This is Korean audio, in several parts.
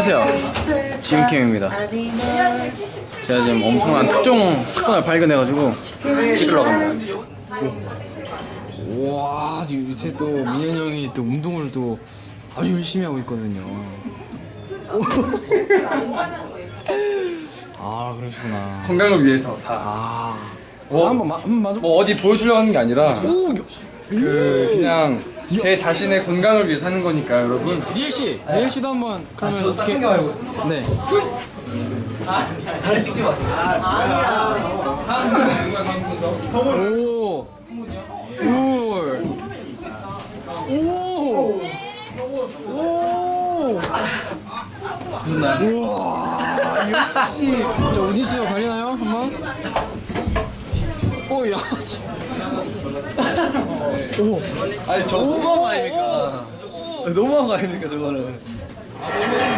안녕하세요. 지훈캠입니다. 제가 지금 엄청난 특종 사건을 발견해가지고 찍으러 갑니다. 와, 지금 밑에 또 민현 형이 또 운동을 또 아주 열심히 하고 있거든요. 아, 그러시구나. 건강을 위해서 다. 아, 뭐, 한번 마, 한번 맞아. 뭐 어디 보여주려고 하는 게 아니라 오, 그 그냥 제 자신의 건강을 위해서 하는 거니까 여러분. 니엘 씨, 니엘 씨도 한번 그러면 어떻게? 네. 다리 찍지 마세요. 오, 둘, 오, 오. 우와, 역시. 자, 우진 씨가 걸리나요? 한번? 오, 야. 진- 오, 아니 저 너무한 거 아닙니까? 너무한 거 아닙니까 저거는?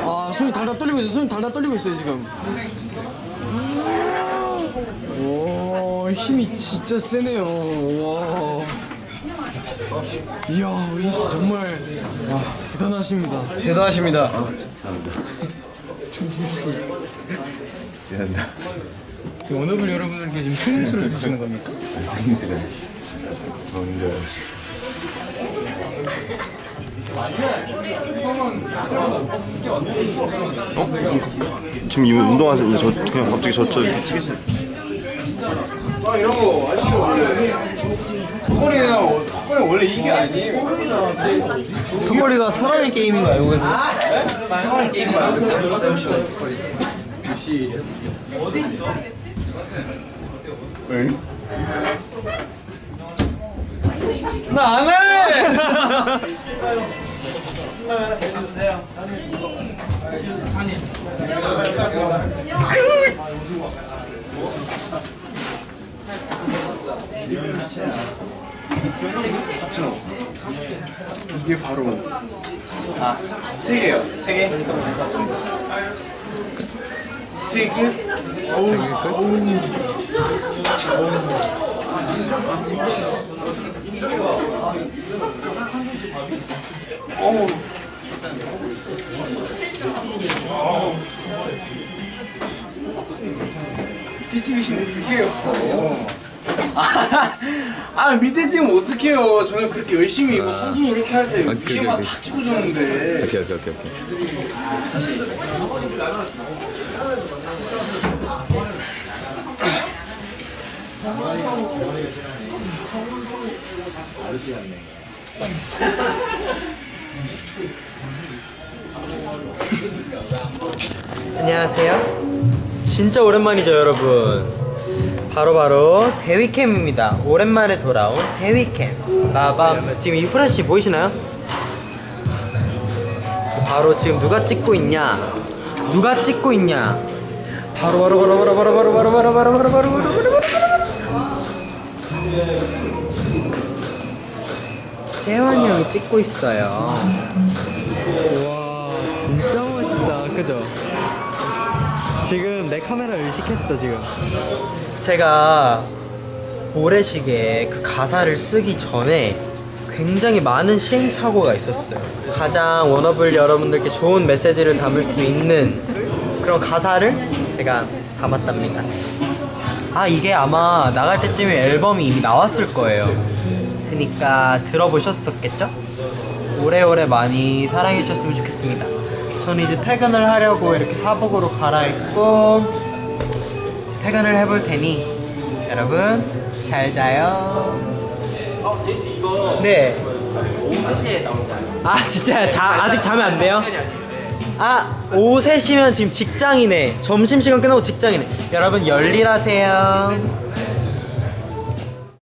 아, 손이 달달 떨리고 있어. 손이 달달 떨리고 있어요 지금. 오, 힘이 진짜 세네요. 와. 이야, 우리 씨 정말 와, 대단하십니다. 대단하십니다. 종진 씨. 미안합니다. 지금 워너블 여러분들께 지금 흉수를 쓰시는 겁니까? 생수가 먹는 줄 알았어. 어? 지금 이 운동하시는데 저 그냥 갑자기 저저 이렇게 찍으시 아 이런 거 아시죠 원래. 턱걸이는 턱걸이 원래 이게 아니에요. 턱걸이가 사람의 게임인 거 알고 계세요? 사람 게임 말고 나 안 할래. 이게 바로 아세 개요 세 개. 책은 어우 어우 어우 어우 띠집이시면 어떡해요 아, 아 밑에 찍으면 어떡해요? 저는 그렇게 열심히 이거 혼수 이렇게 할때 위에만 다 찍어줬는데 오케이 오케이 오케이 오케이. 안녕하세요. 진짜 오랜만이죠 여러분. 바로바로 대위캠입니다. 오랜만에 돌아온 대위캠. 나밤. 지금 이 후레쉬 보이시나요? 바로 지금 누가 찍고 있냐? 누가 찍고 있냐? 바로 바로 바로 바로 바로 바로 바로 바로 바로 바로 바로 바로 바로 바로 재환이 형이 찍고 있어요. 와 진짜 멋있다 그죠? 지금 내 카메라 의식했어 지금 제가 모래시계 그 가사를 쓰기 전에 굉장히 많은 시행착오가 있었어요. 가장 워너블 여러분들께 좋은 메시지를 담을 수 있는 그런 가사를 제가 담았답니다. 아 이게 아마 나갈 때쯤에 앨범이 이미 나왔을 거예요. 그니까 들어보셨었겠죠? 오래오래 많이 사랑해 주셨으면 좋겠습니다. 저는 이제 퇴근을 하려고 이렇게 사복으로 갈아입고 퇴근을 해볼 테니 여러분 잘 자요. 어, 데이씨 이거 네. 오후 3시에 나온다. 아 진짜 자 아직 자면 안 돼요? 아 오후 3시면 지금 직장이네. 점심 시간 끝나고 직장이네. 여러분 열일하세요.